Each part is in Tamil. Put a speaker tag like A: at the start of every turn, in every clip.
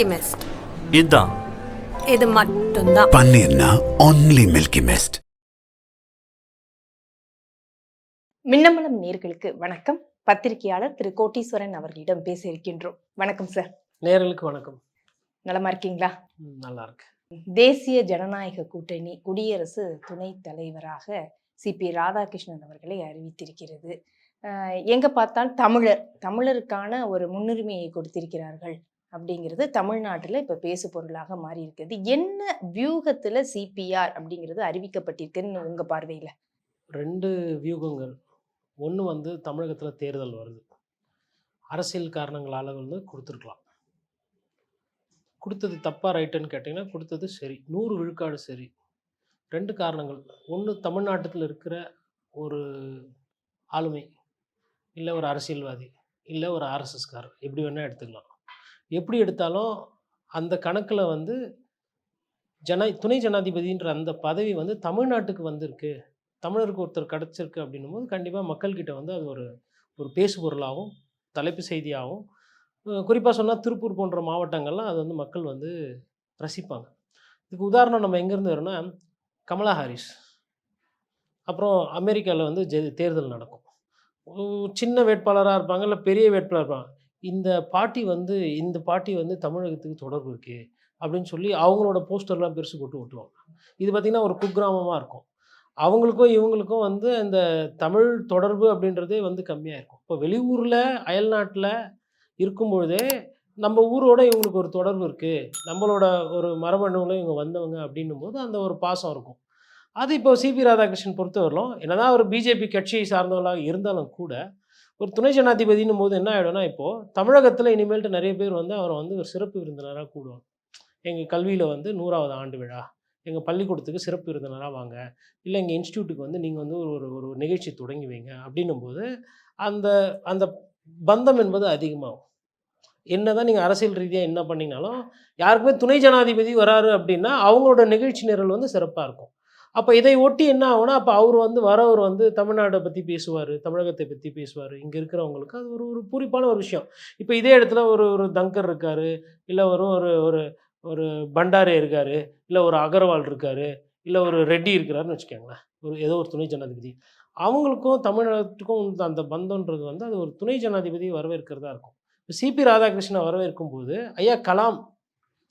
A: மில்கி மிஸ்ட்
B: இதுதான்
A: இது மட்டும்தான்
C: பன்னீர்னா ஒன்லி மில்கி மிஸ்ட்
D: மின்னமலம் நேர்களுக்கு வணக்கம் பத்திரிகையாளர் திரு கோட்டீஸ்வரன் அவர்களிடம் பேச இருக்கின்றோம் வணக்கம் சார்
E: நேயர்களுக்கு வணக்கம்
D: நலமா இருக்கீங்களா
E: நல்லா இருக்கு
D: தேசிய ஜனநாயக கூட்டணி குடியரசு துணைத் தலைவராக சிபி ராதாகிருஷ்ணன் அவர்களை அறிவித்திருக்கிறது எங்க பார்த்தால் தமிழர் தமிழருக்கான ஒரு முன்னுரிமையை கொடுத்திருக்கிறார்கள் அப்படிங்கிறது தமிழ்நாட்டில் இப்போ பேசு பொருளாக மாறி இருக்கிறது என்ன வியூகத்தில் சிபிஆர் அப்படிங்கிறது அறிவிக்கப்பட்டிருக்குன்னு உங்கள் பார்வையில்?
E: ரெண்டு வியூகங்கள். ஒன்று வந்து தமிழகத்தில் தேர்தல் வருது. அரசியல் காரணங்களால் வந்து கொடுத்துருக்கலாம். கொடுத்தது தப்பாக ரைட்டுன்னு கேட்டிங்கன்னா கொடுத்தது சரி. நூறு விழுக்காடு சரி. ரெண்டு காரணங்கள். ஒன்று தமிழ்நாட்டில் இருக்கிற ஒரு ஆளுமை இல்லை ஒரு அரசியல்வாதி இல்லை ஒரு ஆர்எஸ்எஸ்கார் எப்படி வேணால் எடுத்துக்கலாம். எப்படி எடுத்தாலும் அந்த கணக்கில் வந்து ஜன துணை ஜனாதிபதின்ற அந்த பதவி வந்து தமிழ்நாட்டுக்கு வந்திருக்கு. தமிழருக்கு ஒருத்தர் கிடச்சிருக்கு அப்படின்னும் போது கண்டிப்பாக மக்கள்கிட்ட வந்து அது ஒரு ஒரு பேசு பொருளாகவும் தலைப்பு செய்தியாகவும் குறிப்பாக சொன்னால் திருப்பூர் போன்ற மாவட்டங்கள்லாம் அது வந்து மக்கள் வந்து ரசிப்பாங்க. இதுக்கு உதாரணம் நம்ம எங்கேருந்து வரோம்னா கமலா ஹாரிஸ். அப்புறம் அமெரிக்காவில் வந்து ஜெ தேர்தல் நடக்கும். சின்ன வேட்பாளராக இருப்பாங்க இல்லை பெரிய வேட்பாளர் இருப்பாங்க. இந்த பாட்டி வந்து இந்த பாட்டி வந்து தமிழகத்துக்கு தொடர்பு இருக்குது அப்படின்னு சொல்லி அவங்களோட போஸ்டர்லாம் பெருசு போட்டு ஒட்டுவாங்க. இது பார்த்திங்கன்னா ஒரு குக்கிராமமாக இருக்கும். அவங்களுக்கும் இவங்களுக்கும் வந்து அந்த தமிழ் தொடர்பு அப்படின்றதே வந்து கம்மியாக இருக்கும். இப்போ வெளியூரில் அயல்நாட்டில் இருக்கும் பொழுதே நம்ம ஊரோட இவங்களுக்கு ஒரு தொடர்பு இருக்குது நம்மளோட ஒரு மரபணுவில் இவங்க வந்தவங்க அப்படின்னும் போது அந்த ஒரு பாசம் இருக்கும். அது இப்போ சிபி ராதாகிருஷ்ணன் பொறுத்தவரையிலும் என்னதான் ஒரு பிஜேபி கட்சியை சார்ந்தவர்களாக இருந்தாலும் கூட ஒரு துணை ஜனாதிபதினும் போது என்ன ஆகிடும்னா இப்போது தமிழகத்தில் இனிமேல்ட்டு நிறைய பேர் வந்து அவரை வந்து ஒரு சிறப்பு விருந்தினராக கூடுவாங்க. எங்கள் கல்வியில் வந்து நூறாவது ஆண்டு விழா எங்கள் பள்ளிக்கூடத்துக்கு சிறப்பு விருந்தினராக வாங்க இல்லை எங்கள் இன்ஸ்டியூட்டுக்கு வந்து நீங்கள் வந்து ஒரு ஒரு ஒரு நிகழ்ச்சி தொடங்கி வைங்க அப்படின்னும் போது அந்த அந்த பந்தம் என்பது அதிகமாகும். என்ன தான் நீங்கள் அரசியல் ரீதியாக என்ன பண்ணிங்கனாலும் யாருக்குமே துணை ஜனாதிபதி வராரு அப்படின்னா அவங்களோட நிகழ்ச்சி நிரல் வந்து சிறப்பாக இருக்கும். அப்போ இதை ஒட்டி என்ன ஆகும்னா அப்போ அவர் வந்து வரவர் வந்து தமிழ்நாட்டை பற்றி பேசுவார் தமிழகத்தை பற்றி பேசுவார். இங்கே இருக்கிறவங்களுக்கு அது ஒரு ஒரு பூரிப்பான ஒரு விஷயம். இப்போ இதே இடத்துல ஒரு ஒரு தங்கர் இருக்கார் இல்லை ஒரு ஒரு ஒரு ஒரு பண்டாரே இருக்கார் இல்லை ஒரு அகர்வால் இருக்கார் இல்லை ஒரு ரெட்டி இருக்கிறாருன்னு வச்சுக்கோங்களேன். ஒரு ஏதோ ஒரு துணை ஜனாதிபதி. அவங்களுக்கும் தமிழகத்துக்கும் அந்த பந்தம்ன்றது வந்து அது ஒரு துணை ஜனாதிபதி வரவேற்கிறதா இருக்கும். இப்போ சிபி ராதாகிருஷ்ணன் வரவேற்கும் போது ஐயா கலாம்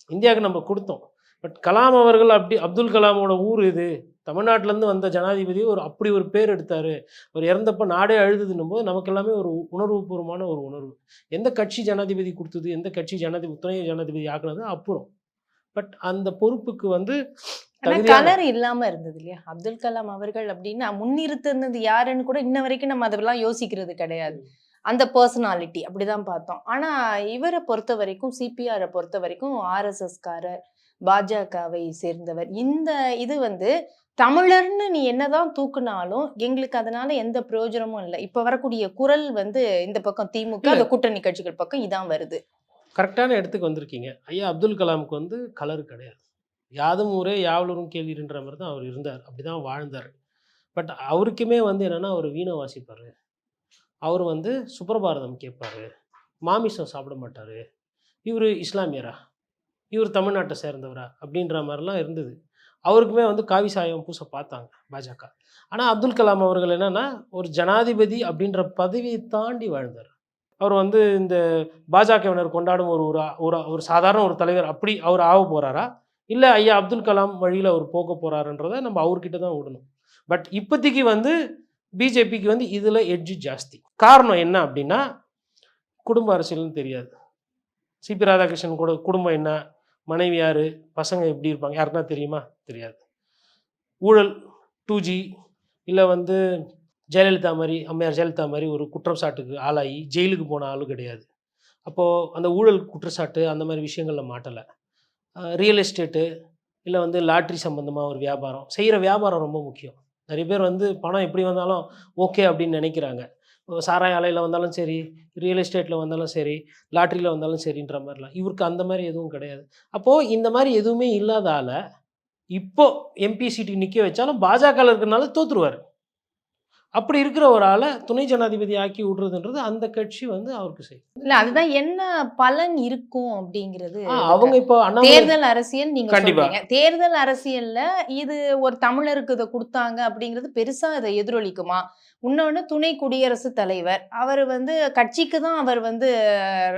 E: இந்தியாவுக்கு நம்ம கொடுத்தோம். பட் கலாம் அவர்கள் அப்படி அப்துல் கலாமோட ஊர் இது தமிழ்நாட்டிலேருந்து வந்த ஜனாதிபதி ஒரு அப்படி ஒரு பேர் எடுத்தார். அவர் இறந்தப்ப நாடே அழுதுன்னும் போது நமக்கு எல்லாமே ஒரு உணர்வுபூர்வமான ஒரு உணர்வு. எந்த கட்சி ஜனாதிபதி கொடுத்தது? எந்த கட்சி ஜனாதிபதி துணை ஜனாதிபதி ஆக்குனது? அப்புறம். பட் அந்த பொறுப்புக்கு வந்து
D: கலர் இல்லாம இருந்தது இல்லையா அப்துல் கலாம் அவர்கள் அப்படின்னா முன்னிறுத்தினது யாருன்னு கூட இன்ன வரைக்கும் நம்ம அதெல்லாம் யோசிக்கிறது கிடையாது. அந்த பர்சனாலிட்டி அப்படிதான் பார்த்தோம். ஆனா இவரை பொறுத்த வரைக்கும் சிபிஆரை பொறுத்த வரைக்கும் ஆர்எஸ்எஸ்காரர் பாஜகவை சேர்ந்தவர். இந்த இது வந்து தமிழர்னு நீ என்னதான் தூக்குனாலும் எங்களுக்கு அதனால எந்த பிரயோஜனமும் இல்லை. இப்ப வரக்கூடிய குரல் வந்து இந்த பக்கம் திமுக. அந்த கூட்டணி கட்சிகள் பக்கம் இதான் வருது.
E: கரெக்டான இடத்துக்கு வந்திருக்கீங்க. ஐயா அப்துல் கலாமுக்கு வந்து கலர் கிடையாது. யாதும் ஊரே யாவலூரும் கேள்வின்ற மாதிரி தான் அவர் இருந்தார். அப்படி தான் வாழ்ந்தார். பட் அவருக்குமே வந்து என்னென்னா அவர் வீணை வாசிப்பார். அவர் வந்து சுப்ரபாரதம் கேட்பார். மாமிசம் சாப்பிட மாட்டார். இவர் இஸ்லாமியரா? இவர் தமிழ்நாட்டை சேர்ந்தவரா அப்படின்ற மாதிரிலாம் இருந்தது. அவருக்குமே வந்து காவி சாயம் பூச பார்த்தாங்க பாஜக. ஆனால் அப்துல் கலாம் அவர்கள் என்னென்னா ஒரு ஜனாதிபதி அப்படின்ற பதவியை தாண்டி வாழ்ந்தார். அவர் வந்து இந்த பாஜகவினர் கொண்டாடும் ஒரு ஒரு ஒரு சாதாரண ஒரு தலைவர் அப்படி அவர் ஆக போகிறாரா இல்லை ஐயா அப்துல் கலாம் வழியில் அவர் போக போகிறாருன்றதை நம்ம அவர்கிட்ட தான் விடணும். பட் இப்போதைக்கு வந்து பிஜேபிக்கு வந்து இதில் எட்ஜு ஜாஸ்தி. காரணம் என்ன அப்படின்னா குடும்ப அரசியல்னு தெரியாது. சிபி ராதாகிருஷ்ணன் கூட குடும்பம் என்ன? மனைவி யார்? பசங்க எப்படி இருப்பாங்க? யாருக்குன்னா தெரியுமா? தெரியாது. ஊழல் டூ ஜி இல்லை வந்து ஜெயலலிதா மாதிரி அம்மையார் ஜெயலலிதா மாதிரி ஒரு குற்றம் சாட்டுக்கு ஆளாகி ஜெயிலுக்கு போன ஆளும் கிடையாது. அப்போது அந்த ஊழல் குற்றச்சாட்டு அந்த மாதிரி விஷயங்களில் மாட்டலை. ரியல் எஸ்டேட்டு இல்லை வந்து லாட்ரி சம்மந்தமாக ஒரு வியாபாரம். செய்கிற வியாபாரம் ரொம்ப முக்கியம். நிறைய பேர் வந்து பணம் எப்படி வந்தாலும் ஓகே அப்படின்னு நினைக்கிறாங்க. சாராய ஆலையில் வந்தாலும் சரி ரியல் எஸ்டேட்டில் வந்தாலும் சரி லாட்ரியில் வந்தாலும் சரின்ற மாதிரிலாம். இவருக்கு அந்த மாதிரி எதுவும் கிடையாது. அப்போது இந்த மாதிரி எதுவுமே இல்லாதால இப்போ எம்பி சீட்டு நிற்க வச்சாலும் பாஜகவில் இருக்கிறனால தோற்றுருவார் அப்படி இருக்கிற ஒரு ஆளை துணை ஜனாதிபதி ஆக்கி விடுறதுன்றது அந்த கட்சி வந்து அவருக்கு செய்யும்.
D: இல்ல அதுதான் என்ன பலன் இருக்கும் அப்படிங்கிறது
E: அவங்க இப்போ
D: தேர்தல் அரசியல் நீங்க
E: கண்டிப்பா.
D: சொல்றீங்க. தேர்தல் அரசியல்ல இது ஒரு தமிழருக்கு இதை கொடுத்தாங்க அப்படிங்கிறது பெருசா இதை எதிரொலிக்குமா? இன்னொன்னு துணை குடியரசுத் தலைவர். அவர் வந்து கட்சிக்கு தான் அவர் வந்து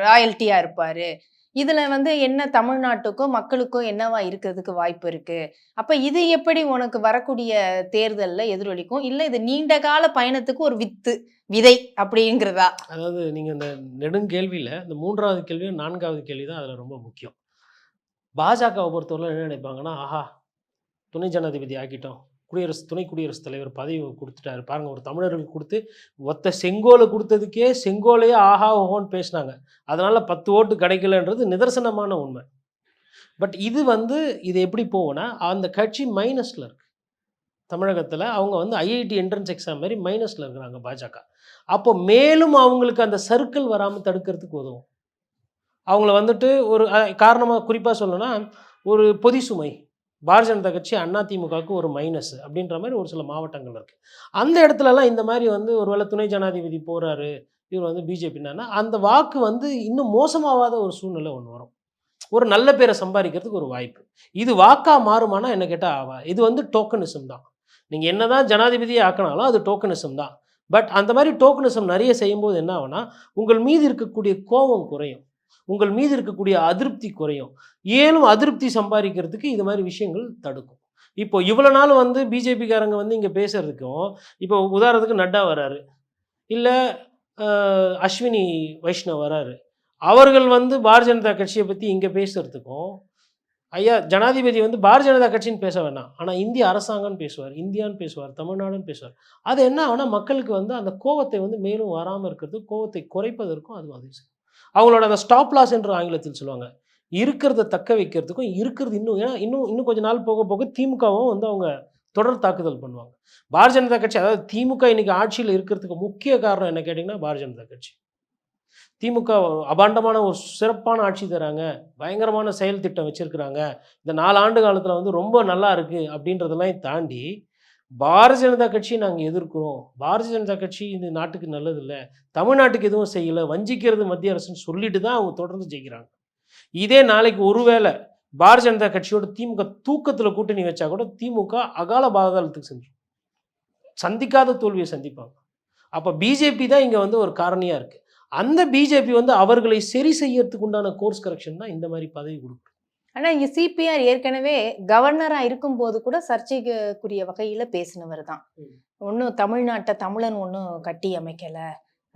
D: ராயல்ட்டியா இருப்பாரு. இதுல வந்து என்ன தமிழ்நாட்டுக்கும் மக்களுக்கும் என்னவா இருக்கிறதுக்கு வாய்ப்பு இருக்கு? அப்ப இது எப்படி உனக்கு வரக்கூடிய தேர்தல்ல எதிரொலிக்கும்? இல்ல இது நீண்ட கால பயணத்துக்கு ஒரு வித்து விதை அப்படிங்கிறதா?
E: அதாவது நீங்கள் இந்த நெடுங்கேள்வியில் இந்த மூன்றாவது கேள்வியும் நான்காவது கேள்வி தான் அதில் ரொம்ப முக்கியம். பாஜகவை பொறுத்தவரை என்ன நினைப்பாங்கன்னா ஆஹா துணை ஜனாதிபதி ஆக்கிட்டோம். குடியரசு துணை குடியரசுத் தலைவர் பதவி கொடுத்துட்டாரு. பாருங்க ஒரு தமிழர்களுக்கு கொடுத்து ஒத்த செங்கோலை கொடுத்ததுக்கே செங்கோலையே ஆஹா ஓஹோன்னு பேசினாங்க. அதனால பத்து ஓட்டு கிடைக்கலன்றது நிதர்சனமான உண்மை. பட் இது வந்து இது எப்படி போகும்னா அந்த கட்சி மைனஸில் இருக்கு. தமிழகத்தில் அவங்க வந்து ஐஐடி என்ட்ரன்ஸ் எக்ஸாம் மாதிரி மைனஸில் இருக்கிறாங்க பாஜக. அப்போ மேலும் அவங்களுக்கு அந்த சர்க்கிள் வராமல் தடுக்கிறதுக்கு உதவும். அவங்கள வந்துட்டு ஒரு காரணமாக குறிப்பாக சொல்லணும்னா ஒரு பொதி சுமை. பாரதிய ஜனதா கட்சி அதிமுகவுக்கு ஒரு மைனஸ் அப்படின்ற மாதிரி ஒரு சில மாவட்டங்கள் இருக்குது அந்த இடத்துலலாம் இந்த மாதிரி வந்து ஒருவேளை துணை ஜனாதிபதி போகிறாரு இவர் வந்து பிஜேபின்னா அந்த வாக்கு வந்து இன்னும் மோசமாகாத ஒரு சூழ்நிலை ஒன்று வரும். ஒரு நல்ல பேரை சம்பாதிக்கிறதுக்கு ஒரு வாய்ப்பு. இது வாக்கா மாறுமானா என்ன கேட்டால் ஆவா இது வந்து டோக்கனிசம் தான். நீங்கள் என்னதான் ஜனாதிபதியை ஆக்கினாலும் அது டோக்கனிசம் தான். பட் அந்த மாதிரி டோக்கனிசம் நிறைய செய்யும்போது என்ன ஆகுனா உங்கள் மீது இருக்கக்கூடிய கோபம் குறையும். உங்கள் மீது இருக்கக்கூடிய அதிருப்தி குறையும். ஏனும் அதிருப்தி சம்பாதிக்கிறதுக்கு இது மாதிரி விஷயங்கள் தடுக்கும். இப்போ இவ்வளோ நாள் வந்து பிஜேபிக்காரங்க வந்து இங்கே பேசுறதுக்கும் இப்போ உதாரணத்துக்கு நட்டா வராரு. இல்லை அஸ்வினி வைஷ்ணவ் வராரு. அவர்கள் வந்து பாரதிய ஜனதா கட்சியை பற்றி இங்கே பேசுறதுக்கும் ஐயா ஜனாதிபதி வந்து பாரதிய ஜனதா கட்சின்னு பேச வேணாம். ஆனால் இந்திய அரசாங்கம்னு பேசுவார் இந்தியான்னு பேசுவார் தமிழ்நாடுன்னு பேசுவார். அது என்ன ஆனால் மக்களுக்கு வந்து அந்த கோவத்தை வந்து மேலும் வராமல் இருக்கிறது கோவத்தை குறைப்பதற்கும் அது உதவி அவங்களோட அந்த ஸ்டாப் லாஸ் என்று ஆங்கிலத்தில் சொல்லுவாங்க. இருக்கிறத தக்க வைக்கிறதுக்கும் இருக்கிறது இன்னும் ஏன்னா இன்னும் இன்னும் கொஞ்ச நாள் போக போக திமுகவும் வந்து அவங்க தொடர் தாக்குதல் பண்ணுவாங்க. பாரதிய ஜனதா கட்சி அதாவது திமுக இன்னைக்கு ஆட்சியில் இருக்கிறதுக்கு முக்கிய காரணம் என்ன கேட்டிங்கன்னா பாரதிய ஜனதா கட்சி. திமுக அபாண்டமான ஒரு சிறப்பான ஆட்சி தராங்க பயங்கரமான செயல் திட்டம் வச்சிருக்கிறாங்க. இந்த நாலு ஆண்டு காலத்தில் வந்து ரொம்ப நல்லா இருக்குது அப்படின்றதெல்லாம் தாண்டி பாரதிய ஜனதா கட்சியை நாங்கள் எதிர்க்கிறோம். பாரதிய ஜனதா கட்சி இந்த நாட்டுக்கு நல்லதில்லை. தமிழ்நாட்டுக்கு எதுவும் செய்யலை. வஞ்சிக்கிறது மத்திய அரசுன்னு சொல்லிட்டு தான் அவங்க தொடர்ந்து ஜெயிக்கிறாங்க. இதே நாளைக்கு ஒருவேளை பாரதிய ஜனதா கட்சியோட திமுக தூக்கத்தில் கூட்டணி வச்சா கூட திமுக அகால பாதாளத்துக்கு செஞ்சிடும் சந்திக்காத தோல்வியை சந்திப்பாங்க. அப்போ பிஜேபி தான் இங்கே வந்து ஒரு காரணியாக இருக்குது அந்த பிஜேபி வந்து அவர்களை சரி செய்யறதுக்கு உண்டான கோர்ஸ் கரெக்ஷன் தான் இந்த மாதிரி பதவி கொடுக்கும்
D: ஆனா இங்க சிபிஆர் ஏற்கனவே கவர்னரா இருக்கும்போது கூட சர்ச்சைக்குரிய வகையில பேசினவர் தான். ஒன்றும் தமிழ்நாட்டை தமிழன் ஒன்றும் கட்டி அமைக்கல.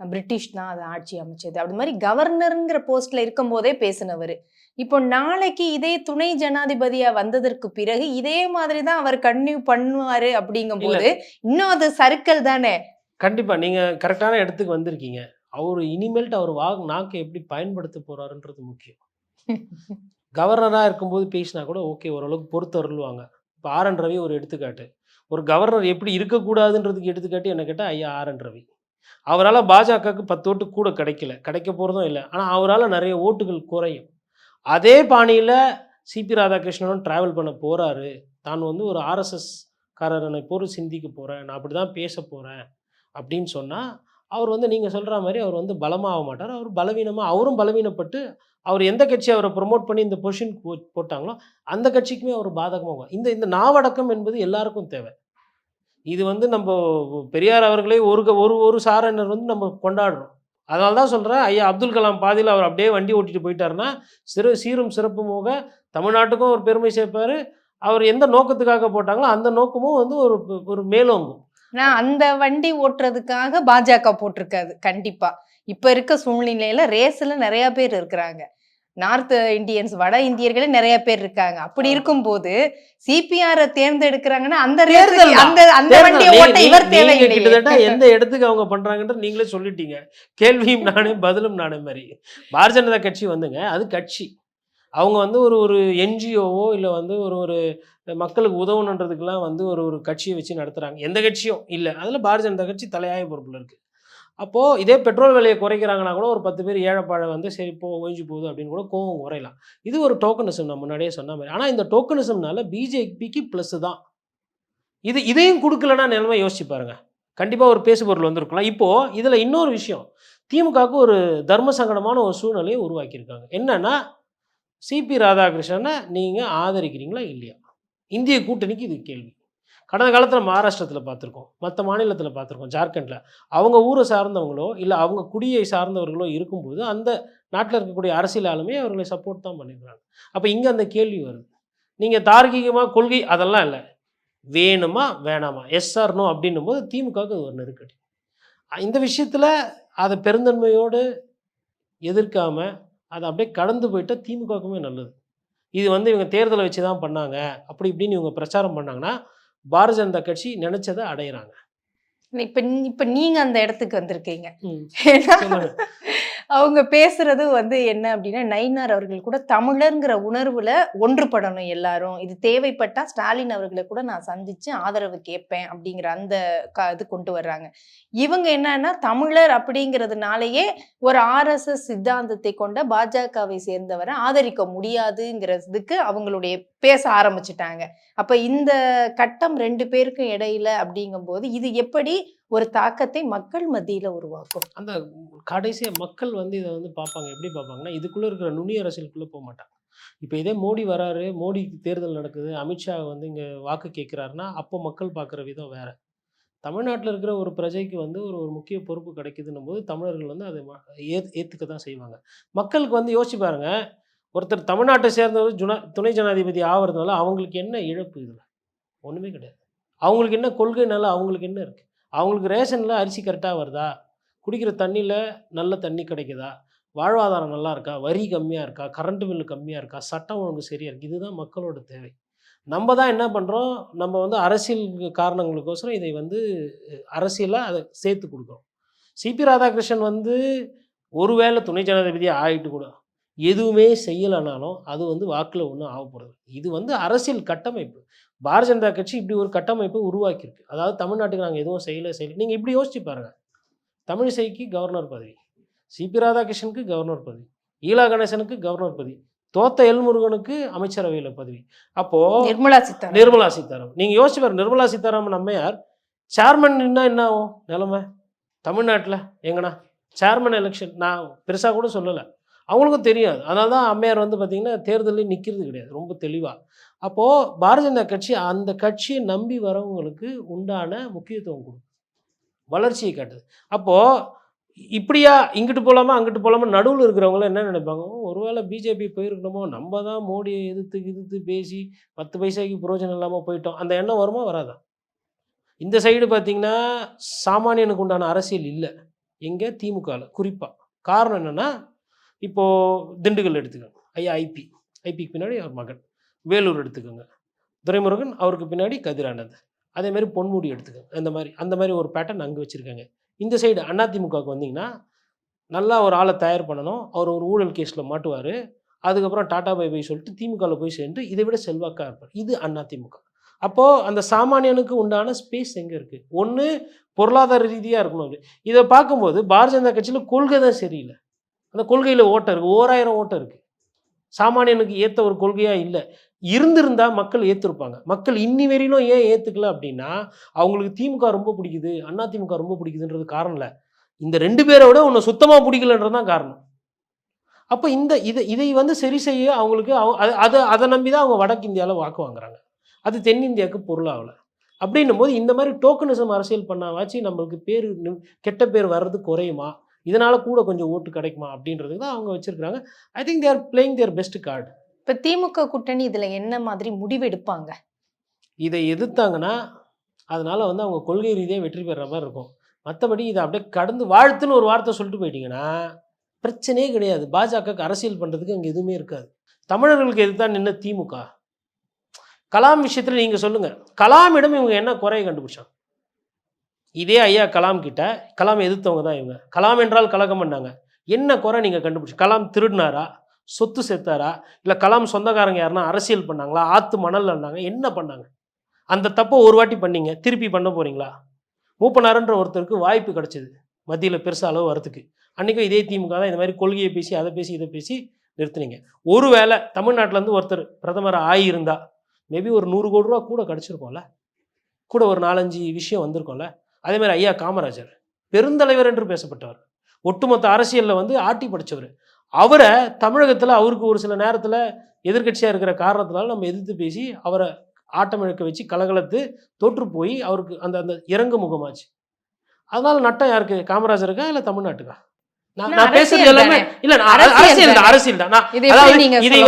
D: பிரிட்டிஷ் தான் அதை ஆட்சி அமைச்சது. அப்படி மாதிரி கவர்னருங்கிற போஸ்ட்ல இருக்கும்போதே பேசினவர். இப்போ நாளைக்கு இதே துணை ஜனாதிபதியா வந்ததற்கு பிறகு இதே மாதிரி தான் அவர் கன்டினியூ பண்ணுவாரு அப்படிங்கும்போது இன்னும் அது சர்க்கிள் தானே?
E: கண்டிப்பாக நீங்கள் கரெக்டான இடத்துக்கு வந்திருக்கீங்க. அவர் இனிமேல்ட்டு அவர் வா நாக்கை எப்படி பயன்படுத்த போறாருன்றது முக்கியம். கவர்னராக இருக்கும்போது பேசினா கூட ஓகே ஓரளவுக்கு பொறுத்து அருள்வாங்க இப்போ ஆர் என் ரவி ஒரு எடுத்துக்காட்டு. ஒரு கவர்னர் எப்படி இருக்கக்கூடாதுன்றதுக்கு எடுத்துக்காட்டு என்ன கேட்டால் ஐயா ஆர் என் ரவி. அவரால் பாஜகவுக்கு பத்து ஓட்டு கூட கிடைக்கல. கிடைக்க போகிறதும் இல்லை. ஆனால் அவரால் நிறைய ஓட்டுகள் குறையும். அதே பாணியில் சிபி ராதாகிருஷ்ணனும் ட்ராவல் பண்ண போகிறாரு தான் வந்து ஒரு ஆர்எஸ்எஸ் காரரனை போர் சிந்திக்க போகிறேன் நான் அப்படி தான் பேச போகிறேன் அப்படின்னு சொன்னால் அவர் வந்து நீங்கள் சொல்கிற மாதிரி அவர் வந்து பலமாக மாட்டார் அவர் பலவீனமாக அவரும் பலவீனப்பட்டு அவர் எந்த கட்சி அவரை ப்ரொமோட் பண்ணி இந்த பொசிஷன் போட்டாங்களோ அந்த கட்சிக்குமே அவர் பாதகமாக இந்த இந்த நாவடக்கம் என்பது எல்லாருக்கும் தேவை. இது வந்து நம்ம பெரியார் அவர்களே ஒரு க- ஒரு ஒரு சாரணர் வந்து நம்ம கொண்டாடுறோம். அதனால தான் சொல்கிறேன் ஐயா அப்துல் கலாம் பாதியில் அவர் அப்படியே வண்டி ஓட்டிட்டு போயிட்டாருன்னா சிறு சீரும் சிறப்புமாக தமிழ்நாட்டுக்கும் ஒரு பெருமை சேர்ப்பார். அவர் எந்த நோக்கத்துக்காக போட்டாங்களோ அந்த நோக்கமும் வந்து ஒரு ஒரு மேலோங்கும்.
D: நான் அந்த வண்டி ஓட்டுறதுக்காக பாஜக போட்டிருக்காது கண்டிப்பா. இப்ப இருக்க சூழ்நிலையில ரேஸ்ல நிறைய பேர் இருக்கிறாங்க. நார்த் இந்தியன்ஸ் வட இந்தியர்களே நிறைய பேர் இருக்காங்க. அப்படி
E: ஆமா.
D: இருக்கும்போது சிபிஆர் தேர்ந்தெடுக்கிறாங்கன்னா அந்த
E: தேர்தல்.
D: அந்த அந்த வண்டியை ஓட்ட இவர்
E: கிட்டத்தட்ட எந்த இடத்துக்கு அவங்க பண்றாங்கன்றது நீங்களே சொல்லிட்டீங்க. கேள்வியும் நானே பதிலும் நானே மாதிரி பாரதிய ஜனதா கட்சி வந்துங்க. அது கட்சி. அவங்க வந்து ஒரு ஒரு என்ஜிஓவோ இல்லை வந்து ஒரு ஒரு மக்களுக்கு உதவணுன்றதுக்கெல்லாம் வந்து ஒரு ஒரு கட்சியை வச்சு நடத்துகிறாங்க எந்த கட்சியும் இல்லை. அதில் பாரதிய ஜனதா கட்சி தலையாய பொறுப்பில் இருக்குது அப்போது இதே பெட்ரோல் விலையை குறைக்கிறாங்கன்னா கூட ஒரு பத்து பேர் ஏழைப்பாழை வந்து சரி போ ஓய்ஞ்சு போகுது அப்படின்னு கூட கோவம் குறையலாம். இது ஒரு டோக்கனிசம் நான் முன்னாடியே சொன்ன மாதிரி. ஆனால் இந்த டோக்கனிசம்னால பிஜேபிக்கு ப்ளஸ் தான். இது இதையும் கொடுக்கலன்னா நிலைமை யோசிச்சு பாருங்க. கண்டிப்பாக ஒரு பேசுபொருள் வந்திருக்கலாம். இப்போது இதில் இன்னொரு விஷயம். திமுகவுக்கு ஒரு தர்ம சங்கடமான ஒரு சூழ்நிலையை உருவாக்கியிருக்காங்க. என்னன்னா சிபி ராதாகிருஷ்ணனை நீங்கள் ஆதரிக்கிறீங்களா இல்லையா? இந்திய கூட்டணிக்கு இது கேள்வி. கடந்த காலத்தில் மகாராஷ்டிரத்தில் பார்த்துருக்கோம். மற்ற மாநிலத்தில் பார்த்துருக்கோம். ஜார்க்கண்டில். அவங்க ஊரை சார்ந்தவங்களோ இல்லை அவங்க குடியை சார்ந்தவர்களோ இருக்கும்போது அந்த நாட்டில் இருக்கக்கூடிய அரசியல் ஆளுமே அவர்களை சப்போர்ட் தான் பண்ணிக்கிறாங்க அப்போ இங்கே அந்த கேள்வி வருது. நீங்கள் தார்கீகமாக கொள்கை அதெல்லாம் இல்லை. வேணுமா வேணாமா? எஸ்ஆர்னோ அப்படின்னும் போது திமுகவுக்கு அது ஒரு நெருக்கடி. இந்த விஷயத்தில் அதை பெருந்தன்மையோடு எதிர்க்காம அதை அப்படியே கடந்து போயிட்டால் திமுகவுக்குமே நல்லது. இது வந்து இவங்க தேர்தலை வச்சு தான் பண்ணாங்க. அப்படி இப்படின்னு இவங்க பிரச்சாரம் பண்ணாங்கன்னா பாரதிய ஜனதா கட்சி நினைச்சதை அடையிறாங்க.
D: இப்ப இப்ப நீங்க அந்த இடத்துக்கு வந்திருக்கீங்க. அவங்க பேசுறது வந்து என்ன அப்படின்னா நயினார் அவர்கள் கூட தமிழர்ங்கிற உணர்வுல ஒன்றுபடணும் எல்லாரும். இது தேவைப்பட்டா ஸ்டாலின் அவர்களை கூட நான் சந்திச்சு ஆதரவு கேட்பேன் அப்படிங்கிற அந்த க- இது கொண்டு வர்றாங்க. இவங்க என்னன்னா தமிழர் அப்படிங்கிறதுனாலயே ஒரு ஆர்எஸ்எஸ் சித்தாந்தத்தை கொண்ட பாஜகவை சேர்ந்தவரை ஆதரிக்க முடியாதுங்கிறதுக்கு அவங்களுடைய பேச ஆரம்பிச்சிட்டாங்க. அப்ப இந்த கட்டம் ரெண்டு பேருக்கும் இடையில அப்படிங்கும்போது இது எப்படி ஒரு தாக்கத்தை மக்கள் மத்தியில் உருவாக்கும்.
E: அந்த கடைசியாக மக்கள் வந்து இதை வந்து பார்ப்பாங்க. எப்படி பார்ப்பாங்கன்னா இதுக்குள்ளே இருக்கிற நுனி அரசியலுக்குள்ளே போக மாட்டாங்க. இப்போ இதே மோடி வராரு மோடி தேர்தல் நடக்குது அமித்ஷா வந்து இங்கே வாக்கு கேட்குறாருன்னா அப்போ மக்கள் பார்க்குற விதம் வேறு. தமிழ்நாட்டில் இருக்கிற ஒரு பிரஜைக்கு வந்து ஒரு ஒரு முக்கிய பொறுப்பு கிடைக்குதுன்னும் போது தமிழர்கள் வந்து அதை ஏ ஏற்றுக்க தான் செய்வாங்க. மக்களுக்கு வந்து யோசிச்சு பாருங்க ஒருத்தர் தமிழ்நாட்டை சேர்ந்தவர் ஜுனா துணை ஜனாதிபதி ஆகிறதுனால அவங்களுக்கு என்ன இழப்பு இதில்? ஒன்றுமே கிடையாது. அவங்களுக்கு என்ன கொள்கைனால அவங்களுக்கு என்ன இருக்குது அவங்களுக்கு ரேஷனில் அரிசி கரெக்டாக வருதா? குடிக்கிற தண்ணியில் நல்ல தண்ணி கிடைக்குதா? வாழ்வாதாரம் நல்லா இருக்கா? வரி கம்மியாக இருக்கா? கரண்ட் பில்லு கம்மியாக இருக்கா? சட்டம் ஒழுங்கு சரியாக இருக்குது இதுதான் மக்களோட தேவை. நம்ம தான் என்ன பண்ணுறோம் நம்ம வந்து அரசியல் காரணங்களுக்கோசரம் இதை வந்து அரசியலாக அதை சேர்த்து கொடுக்குறோம். சிபி ராதாகிருஷ்ணன் வந்து ஒருவேளை துணை ஜனாதிபதி ஆகிட்டு கூட எதுவுமே செய்யலைனாலும் அது வந்து வாக்கில் ஒன்றும் ஆக போகிறது இது வந்து அரசியல் கட்டமைப்பு. பாரதிய ஜனதா கட்சி இப்படி ஒரு கட்டமைப்பை உருவாக்கியிருக்கு. அதாவது தமிழ்நாட்டுக்கு நாங்கள் எதுவும் செய்யலை செய்யலை. நீங்கள் இப்படி யோசிச்சு பாருங்க. தமிழிசைக்கு கவர்னர் பதவி சிபி ராதாகிருஷ்ணனுக்கு கவர்னர் பதவி ஈலா கணேசனுக்கு கவர்னர் பதவி தோத்த எல்முருகனுக்கு அமைச்சரவையில் பதவி. அப்போது
D: நிர்மலா சீதாராமன்.
E: நிர்மலா சீதாராமன். நீங்கள் யோசிச்சு பாருங்க நிர்மலா சீதாராமன் அம்மையார் சேர்மன் நின்னா என்ன ஆகும்? நிலைமை? தமிழ்நாட்டில் எங்கண்ணா சேர்மன் எலெக்ஷன் நான் பெருசாக கூட சொல்லலை. அவங்களுக்கும் தெரியாது. அதனால தான் அம்மையார் வந்து பார்த்திங்கன்னா தேர்தலில் நிற்கிறது கிடையாது ரொம்ப தெளிவாக அப்போது பாரதிய ஜனதா கட்சி அந்த கட்சியை நம்பி வரவங்களுக்கு உண்டான முக்கியத்துவம் கொடுக்கும் வளர்ச்சியை காட்டுது. அப்போது இப்படியா இங்கிட்டு போகலாமா அங்கிட்டு போகலாமா நடுவில் இருக்கிறவங்களாம் என்ன நினைப்பாங்க? ஒருவேளை பிஜேபி போயிருக்கணுமோ நம்ம தான் மோடியை எதிர்த்து எதிர்த்து பேசி பத்து பைசாக்கு புரோஜனம் இல்லாமல் போயிட்டோம். அந்த எண்ணம் வருமா? வராதா? இந்த சைடு பார்த்திங்கன்னா சாமானியனுக்கு உண்டான அரசியல் இல்லை. எங்கே? திமுகவில் குறிப்பாக காரணம் என்னென்னா இப்போது திண்டுக்கல் எடுத்துக்கோங்க. ஐயா ஐபி ஐபிக்கு பின்னாடி அவர் மகன். வேலூர் எடுத்துக்கோங்க. துரைமுருகன் அவருக்கு பின்னாடி கதிரானந்த் அதே மாதிரி பொன்முடி எடுத்துக்கோங்க. அந்த மாதிரி அந்த மாதிரி ஒரு பேட்டர்ன் அங்கே வச்சுருக்காங்க. இந்த சைடு அதிமுகவுக்கு வந்தீங்கன்னா நல்லா ஒரு ஆளை தயார் பண்ணணும். அவர் ஒரு ஊழல் கேஸில் மாட்டுவார். அதுக்கப்புறம் டாடா பை பை சொல்லிட்டு திமுகவில் போய் சேர்ந்து இதை விட செல்வாக்காக இருப்பார். இது அதிமுக அப்போது அந்த சாமானியனுக்கு உண்டான ஸ்பேஸ் எங்கே இருக்குது ஒன்று பொருளாதார ரீதியாக இருக்கணும். அப்படி இதை பார்க்கும்போது பாரதிய ஜனதா கட்சியில் கொள்கை தான் சரியில்லை. அந்த கொள்கையில் ஓட்டம் இருக்குது ஓராயிரம் ஓட்டம் இருக்குது சாமானியனுக்கு ஏற்ற ஒரு கொள்கையாக இல்லை. இருந்திருந்தால் மக்கள் ஏற்றிருப்பாங்க மக்கள் இன்னி வரையிலும் ஏன் ஏற்றுக்கல அப்படின்னா அவங்களுக்கு திமுக ரொம்ப பிடிக்குது அண்ணா திமுக ரொம்ப பிடிக்குதுன்றது காரணம் இல்லை. இந்த ரெண்டு பேரை விட உன்னை சுத்தமாக பிடிக்கலன்றது தான் காரணம். அப்போ இந்த இதை இதை வந்து சரி செய்ய அவங்களுக்கு அவங்க அதை அதை நம்பி தான் அவங்க வடக்கு இந்தியாவில் வாக்கு வாங்குறாங்க. அது தென்னிந்தியாவுக்கு பொருளாகல அப்படின்னும் போது இந்த மாதிரி டோக்கனிசம் அரசியல் பண்ணாவாச்சு நம்மளுக்கு பேர் கெட்ட பேர் வர்றது குறையுமா? இதனால கூட கொஞ்சம் ஓட்டு கிடைக்குமா அப்படின்றதுக்கு தான் அவங்க வச்சிருக்காங்க I think they're playing their best card
D: இப்ப திமுக கூட்டணி இதுல என்ன மாதிரி முடிவெடுப்பாங்க
E: இதை எதிர்த்தாங்கன்னா அதனால வந்து அவங்க கொள்கை ரீதியாக வெற்றி பெறுற மாதிரி இருக்கும். மற்றபடி இதை அப்படியே கடந்து வாழ்த்துன்னு ஒரு வார்த்தை சொல்லிட்டு போயிட்டீங்கன்னா பிரச்சனையே கிடையாது. பாஜகவுக்கு அரசியல் பண்ணுறதுக்கு அங்கே எதுவுமே இருக்காது. தமிழர்களுக்கு எதிர்த்தான் நின்ன திமுக. கலாம் விஷயத்தில் நீங்கள் சொல்லுங்கள் கலாமிடம் இவங்க என்ன குறையை கண்டுபிடிச்சாங்க? இதே ஐயா கலாம் கிட்ட கலாம் எதிர்த்தவங்க தான் இவங்க. கலாம் என்றால் கலகம் பண்ணாங்க. என்ன குறை நீங்கள் கண்டுபிடிச்சி? கலாம் திருடினாரா? சொத்து செத்தாரா? இல்லை கலாம் சொந்தக்காரங்க யாருன்னா அரசியல் பண்ணாங்களா? ஆற்று மணல் இருந்தாங்க. என்ன பண்ணாங்க? அந்த தப்பை ஒரு வாட்டி பண்ணீங்க. திருப்பி பண்ண போறீங்களா? மூப்பனாருன்ற ஒருத்தருக்கு வாய்ப்பு கிடைச்சது. மத்தியில் பெருசாக அளவு வரத்துக்கு அன்றைக்கும் இதே திமுக தான் இந்த மாதிரி கொள்கையை பேசி அதை பேசி இதை பேசி நிறுத்துனீங்க. ஒருவேளை தமிழ்நாட்டிலேருந்து ஒருத்தர் பிரதமர் ஆகியிருந்தா மேபி ஒரு நூறு கோடி ரூபா கூட கிடச்சிருக்கோம்ல? கூட ஒரு நாலஞ்சு விஷயம் வந்திருக்கோம்ல? அதே மாதிரி ஐயா காமராஜர் பெருந்தலைவர் என்று பேசப்பட்டவர். ஒட்டுமொத்த அரசியலில் வந்து ஆட்டி படித்தவர் அவரை தமிழகத்தில் அவருக்கு ஒரு சில நேரத்தில் எதிர்க்கட்சியாக இருக்கிற காரணத்தினால நம்ம எதிர்த்து பேசி அவரை ஆட்டம் இழக்க வச்சு கலகலத்து தோற்று போய் அவருக்கு அந்த அந்த இறங்கு முகமாச்சு. அதனால நட்டம் யாருக்கு? காமராஜருக்கா இல்லை தமிழ்நாட்டுக்கா? நான் பேசுறது எல்லாமே. இல்ல
D: அரசியல்
E: தான். அரசியல் தான்.
D: இது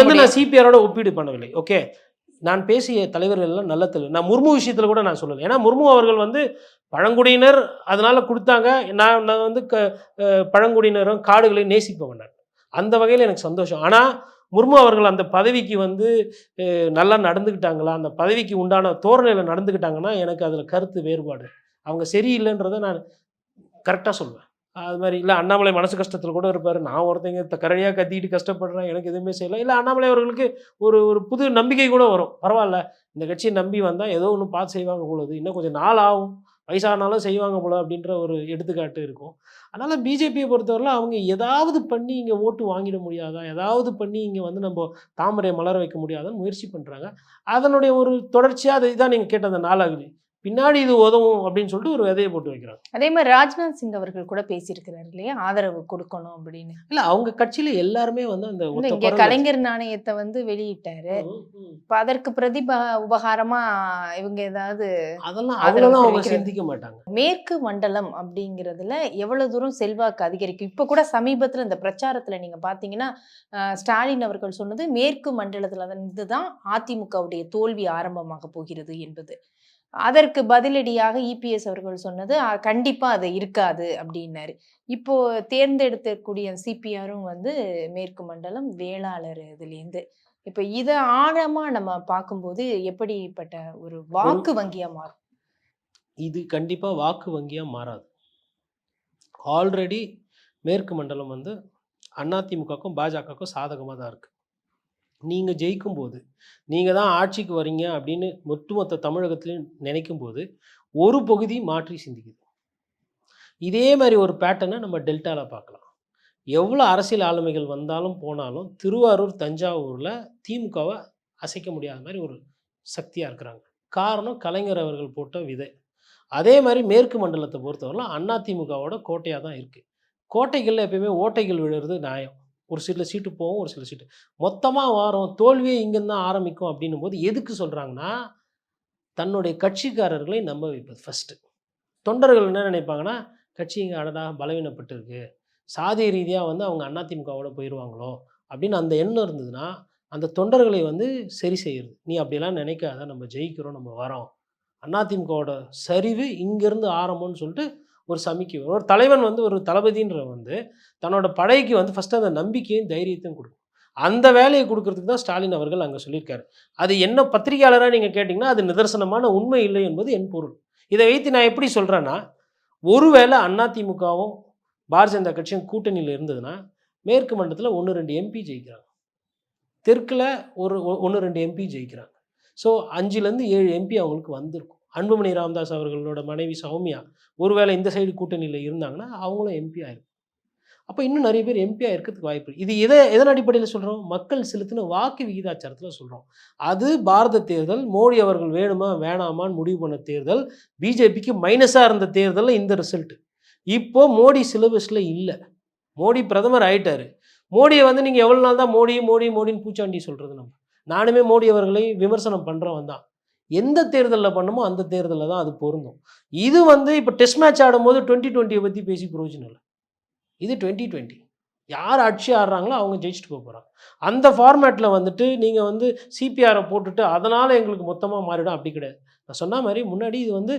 E: வந்து நான்? சிபிஆரோட ஒப்பீடு பண்ணவில்லை ஓகே நான் பேசிய தலைவர்கள் எல்லாம் நல்ல தலைவர். நான் முர்மு விஷயத்தில் கூட நான் சொல்லலை. ஏன்னா முர்மு அவர்கள் வந்து பழங்குடியினர் அதனால் கொடுத்தாங்க. நான் நான் வந்து க பழங்குடியினரும் காடுகளை நேசிப்பவன் நான். அந்த வகையில் எனக்கு சந்தோஷம். ஆனால் முர்மு அவர்கள் அந்த பதவிக்கு வந்து நல்லா நடந்துக்கிட்டாங்களா அந்த பதவிக்கு உண்டான தோரணையில் நடந்துக்கிட்டாங்கன்னா எனக்கு அதில் கருத்து வேறுபாடு. அவங்க சரியில்லைன்றதை நான் கரெக்டாக சொல்வேன். அது மாதிரி. இல்லை அண்ணாமலை மனசு கஷ்டத்தில் கூட இருப்பார். நான் ஒருத்தங்க கரடியாக கத்திக்கிட்டு கஷ்டப்படுறேன் எனக்கு எதுவுமே செய்யலை. இல்லை அண்ணாமலை அவர்களுக்கு ஒரு ஒரு புது நம்பிக்கை கூட வரும். பரவாயில்ல இந்த கட்சியை நம்பி வந்தால் ஏதோ ஒன்று பார்த்து செய்வாங்க போலது இன்னும் கொஞ்சம் நாள் ஆகும். வயசானாலும் செய்வாங்க போல அப்படின்ற ஒரு எடுத்துக்காட்டு இருக்கும். அதனால் பிஜேபியை பொறுத்தவரையில் அவங்க ஏதாவது பண்ணி இங்கே ஓட்டு வாங்கிட முடியாதா? ஏதாவது பண்ணி இங்கே வந்து நம்ம தாமரை மலர வைக்க முடியாதான்னு முயற்சி பண்ணுறாங்க அதனுடைய ஒரு தொடர்ச்சியாக அதை இதான் நீங்கள் கேட்ட அந்த நாளாகுது பின்னாடி இது உதவும் அப்படின்னு சொல்லிட்டு ஒரு விதையை போட்டு வைக்கிறாங்க.
D: அதே மாதிரி ராஜ்நாத் சிங் அவர்கள் கூட பேசியிருக்கிறாரு இல்லையா? ஆதரவு கொடுக்கணும் அப்படின்னு.
E: இல்லை அவங்க கட்சியில் எல்லாருமே வந்து அந்த
D: இங்க கலைஞர் நாணயத்தை வந்து வெளியிட்டாரு. இப்ப அதற்கு பிரதிப உபகாரமா இவங்க ஏதாவது
E: அதெல்லாம் அவ்வளோலாம் அவங்க. சிந்திக்க மாட்டாங்க.
D: மேற்கு மண்டலம் அப்படிங்கிறதுல எவ்வளவு தூரம் செல்வாக்கு அதிகரிக்கும்? இப்ப கூட சமீபத்துல இந்த பிரச்சாரத்துல நீங்க பாத்தீங்கன்னா ஸ்டாலின் அவர்கள் சொன்னது மேற்கு மண்டலத்துல இருந்து தான் அதிமுகவுடைய தோல்வி ஆரம்பமாக போகிறது என்பது. அதற்கு பதிலடியாக இபிஎஸ் அவர்கள் சொன்னது "அஹ், கண்டிப்பா அது இருக்காது அப்படின்னாரு. இப்போ தேர்ந்தெடுக்கக்கூடிய சிபிஆரும் வந்து மேற்கு மண்டலம் வேளாளர் இதுலேருந்து. இப்போ இதை ஆழமா நம்ம பார்க்கும்போது எப்படிப்பட்ட ஒரு வாக்கு வங்கியா மாறும்?
E: இது கண்டிப்பாக வாக்கு வங்கியாக மாறாது. ஆல்ரெடி மேற்கு மண்டலம் வந்து அதிமுகவுக்கும் பாஜகவுக்கும் சாதகமாக தான் இருக்குது நீங்கள் ஜெயிக்கும்போது நீங்கள் தான் ஆட்சிக்கு வரீங்க அப்படின்னு ஒட்டுமொத்த தமிழகத்துலேயும் நினைக்கும் போது ஒரு பகுதி மாற்றி சிந்திக்குது. இதே மாதிரி ஒரு பேட்டர்னை நம்ம டெல்டாவில் பார்க்கலாம். எவ்வளோ அரசியல் ஆளுமைகள் வந்தாலும் போனாலும் திருவாரூர் தஞ்சாவூரில் திமுகவை அசைக்க முடியாத மாதிரி ஒரு சக்தியாக இருக்கிறாங்க. காரணம் கலைஞர் அவர்கள் போட்ட விதை. அதே மாதிரி மேற்கு மண்டலத்தை பொறுத்தவரைலாம் அதிமுகவோட கோட்டையாக தான் இருக்குது கோட்டைகளில் எப்பயுமே ஓட்டைகள் விழுறது நியாயம். ஒரு சில சீட்டு போகும் ஒரு சில சீட்டு. மொத்தமாக வாரம் தோல்வியே இங்கேருந்து தான் ஆரம்பிக்கும் அப்படின்னும் போது எதுக்கு சொல்கிறாங்கன்னா தன்னுடைய கட்சிக்காரர்களை நம்ப வைப்பது ஃபஸ்ட்டு தொண்டர்கள் என்ன நினைப்பாங்கன்னா கட்சி இங்கே அடடா பலவீனப்பட்டிருக்கு. சாதி ரீதியாக வந்து அவங்க அதிமுகவோட போயிடுவாங்களோ அப்படின்னு அந்த எண்ணம் இருந்ததுன்னா அந்த தொண்டர்களை வந்து சரி செய்யுது நீ அப்படிலாம் நினைக்காத நம்ம ஜெயிக்கிறோம் நம்ம வரோம். அதிமுகவோட சரிவு இங்கேருந்து ஆரம்பம்னு சொல்லிட்டு ஒரு சமிக்கு ஒரு தலைவன் வந்து ஒரு தளபதின்ற வந்து தன்னோட படைக்கு வந்து ஃபஸ்ட்டு அந்த நம்பிக்கையும் தைரியத்தையும் கொடுக்கும். அந்த வேலையை கொடுக்கறதுக்கு தான் ஸ்டாலின் அவர்கள் அங்கே சொல்லியிருக்காரு. அது என்ன பத்திரிகையாளராக நீங்கள் கேட்டிங்கன்னா அது நிதர்சனமான உண்மை இல்லை என்பது என் பொருள். இதை வைத்து நான் எப்படி சொல்கிறேன்னா ஒருவேளை அதிமுகவும் பாரதிய ஜனதா கட்சியும் கூட்டணியில் இருந்ததுன்னா மேற்கு மண்டலத்தில் ஒன்று ரெண்டு எம்பி ஜெயிக்கிறாங்க. தெற்கில் ஒரு ஒன்று ரெண்டு எம்பி ஜெயிக்கிறாங்க. ஸோ அஞ்சுலேருந்து ஏழு எம்பி அவங்களுக்கு வந்திருக்கும். அன்புமணி ராமதாஸ் அவர்களோட மனைவி சௌமியா ஒருவேளை இந்த சைடு கூட்டணியில் இருந்தாங்கன்னா அவங்களும் எம்பி ஆயிருக்கும் அப்போ இன்னும் நிறைய பேர் எம்பி ஆயிருக்கிறதுக்கு வாய்ப்பு இது எதை எதன் அடிப்படையில் சொல்கிறோம் மக்கள் செலுத்தின வாக்கு விகிதாச்சாரத்தில் சொல்கிறோம் அது பாரத தேர்தல் மோடி அவர்கள் வேணுமா வேணாமான்னு முடிவு பண்ண தேர்தல் பிஜேபிக்கு மைனஸாக இருந்த தேர்தலில் இந்த ரிசல்ட் இப்போது மோடி சிலபஸில் இல்லை. மோடி பிரதமர் ஆயிட்டாரு. மோடியை வந்து நீங்கள் எவ்வளோ நாள் தான் மோடி மோடி மோடின்னு பூச்சாண்டி சொல்கிறது நம்ம. நானுமே மோடி அவர்களை விமர்சனம் பண்ணுறவன் தான். எந்த தேர்தலில் பண்ணுமோ அந்த தேர்தலில் தான் அது பொருந்தும். இது வந்து இப்போ டெஸ்ட் மேட்ச் ஆடும்போது டுவெண்ட்டி டுவெண்ட்டியை பற்றி பேசி பிரயோஜனம் இல்லை. இது டுவெண்ட்டி டுவெண்ட்டி யார் ஆட்சி ஆடுறாங்களோ அவங்க ஜெயிச்சுட்டு போக போகிறாங்க அந்த ஃபார்மேட்டில் வந்துட்டு நீங்கள் வந்து சிபிஆரை போட்டுட்டு அதனால் எங்களுக்கு மொத்தமாக மாறிடும். அப்படி கிடையாது. நான் சொன்ன மாதிரி முன்னாடி இது வந்து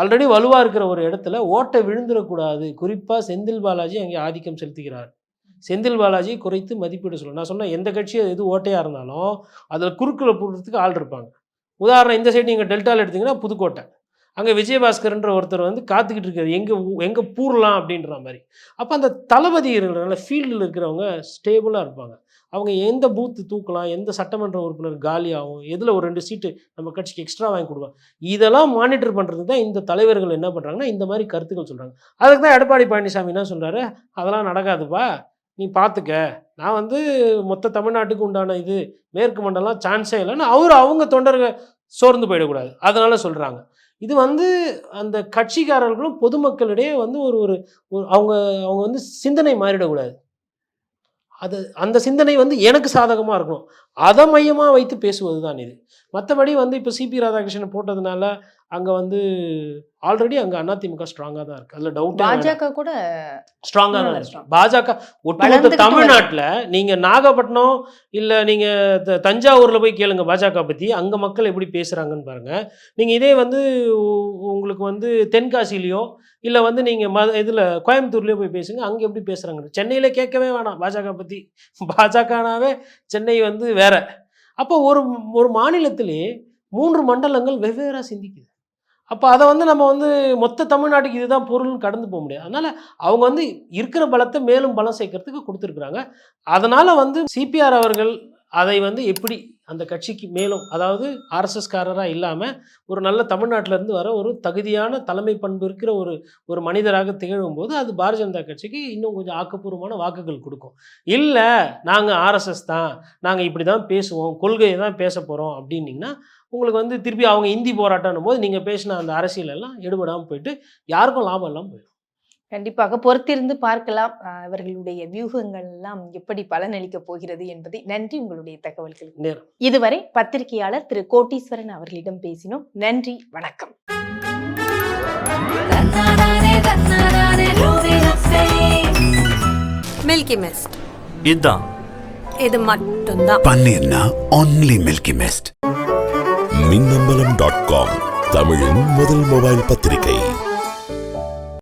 E: ஆல்ரெடி வலுவாக இருக்கிற ஒரு இடத்துல ஓட்டை விழுந்துடக்கூடாது குறிப்பாக செந்தில் பாலாஜி அங்கே ஆதிக்கம் செலுத்துகிறார். செந்தில் பாலாஜி குறைத்து மதிப்பீடு சொல்லணும். நான் சொன்னேன் எந்த கட்சி எது ஓட்டையாக இருந்தாலும் அதில் குறுக்கில் போடுறதுக்கு ஆள் இருப்பாங்க. உதாரணம் இந்த சைடு நீங்கள் டெல்டாவில் எடுத்தீங்கன்னா புதுக்கோட்டை. அங்கே விஜயபாஸ்கர்ன்ற ஒருத்தர் வந்து காத்துக்கிட்டு இருக்காரு. எங்கே எங்கே பூரலாம் அப்படின்ற மாதிரி. அப்போ அந்த தளபதி இருக்கிறனால ஃபீல்டில் இருக்கிறவங்க ஸ்டேபிளாக இருப்பாங்க. அவங்க எந்த பூத்து தூக்கலாம் எந்த சட்டமன்ற உறுப்பினர் காலியாகும் எதில் ஒரு ரெண்டு சீட்டு நம்ம கட்சிக்கு எக்ஸ்ட்ரா வாங்கி கொடுப்பாங்க இதெல்லாம் மானிட்டர் பண்ணுறதுக்கு தான் இந்த தலைவர்கள் என்ன பண்ணுறாங்கன்னா இந்த மாதிரி கருத்துக்கள் சொல்கிறாங்க அதுக்கு தான் எடப்பாடி பழனிசாமி என்ன சொல்கிறாரு அதெல்லாம் நடக்காதுப்பா. நீ பார்த்துக்க நான் வந்து மொத்த தமிழ்நாட்டுக்கு உண்டான இது மேற்கு மண்டலம் சான்ஸே இல்லைன்னு அவர் அவங்க தொண்டர்கள் சோர்ந்து போயிடக்கூடாது. அதனால சொல்கிறாங்க இது வந்து அந்த கட்சிக்காரர்களும் பொதுமக்களிடையே வந்து ஒரு ஒரு ஒரு அவங்க அவங்க வந்து சிந்தனை மாறிடக்கூடாது. அது அந்த சிந்தனை வந்து எனக்கு சாதகமாக இருக்கணும். அதை மையமாக வைத்து பேசுவது தான் இது. மற்றபடி வந்து இப்போ சிபி ராதாகிருஷ்ணன் போட்டதுனால அங்கே வந்து ஆல்ரெடி அங்கே அதிமுக ஸ்ட்ராங்காக தான் இருக்குது அதில் டவுட்
D: பாஜக கூட
E: ஸ்ட்ராங்காக தான் இருக்கு. பாஜக ஒட்டுமொத்த தமிழ்நாட்டில் நீங்கள் நாகப்பட்டினம் இல்லை நீங்கள் தஞ்சாவூரில் போய் கேளுங்க பாஜக பற்றி அங்கே மக்கள் எப்படி பேசுகிறாங்கன்னு பாருங்கள் நீங்கள் இதே வந்து உங்களுக்கு வந்து தென்காசிலேயோ இல்லை வந்து நீங்கள் ம இதில் கோயம்புத்தூர்லேயோ போய் பேசுங்க. அங்கே எப்படி பேசுகிறாங்க சென்னையில் கேட்கவே வேணாம் பாஜக பற்றி பாஜகனாவே சென்னை வந்து வேற. அப்போ ஒரு ஒரு மாநிலத்திலே மூன்று மண்டலங்கள் வெவ்வேறாக சிந்திக்குது. அப்போ அதை வந்து நம்ம வந்து மொத்த தமிழ்நாட்டுக்கு இதுதான் பொருள்னு கடந்து போக முடியாது. அதனால் அவங்க வந்து இருக்கிற பலத்தை மேலும் பலம் சேர்க்கறதுக்கு கொடுத்துருக்குறாங்க. அதனால் வந்து சிபிஆர் அவர்கள் அதை வந்து எப்படி அந்த கட்சிக்கு மேலும் அதாவது ஆர்எஸ்எஸ்காரராக இல்லாமல் ஒரு நல்ல தமிழ்நாட்டிலேருந்து வர ஒரு தகுதியான தலைமை பண்பு இருக்கிற ஒரு ஒரு மனிதராக திகழும் போது அது பாரதிய ஜனதா கட்சிக்கு இன்னும் கொஞ்சம் ஆக்கப்பூர்வமான வாக்குகள் கொடுக்கும். இல்லை நாங்கள் ஆர்எஸ்எஸ் தான் நாங்கள் இப்படி தான் பேசுவோம் கொள்கையை தான் பேச போகிறோம் அப்படின்னீங்கன்னா உங்களுக்கு வந்து திருப்பி அவங்க இந்தி போராட்டம் போது நீங்கள் பேசின அந்த அரசியலெல்லாம் எடுபடாமல் போயிட்டு யாருக்கும் லாபம் இல்லாமல் போயிடும்.
D: கண்டிப்பாக பொறுத்திருந்து பார்க்கலாம். ஆஹ் இவர்களுடைய வியூகங்கள் எல்லாம் எப்படி பலனளிக்க போகிறது என்பதை. நன்றி உங்களுடைய தகவல்களுக்கு. இதுவரை பத்திரிகையாளர் திரு கோட்டீஸ்வரன் அவர்களிடம் பேசினோம். நன்றி வணக்கம்.
A: Milky mist.
C: இதான்.
A: இது மட்டும்தான்.
C: பன்னீர்னா only milky mist
B: Minnambalam dot com தமிழின் முதல் மொபைல் பத்திரிகை.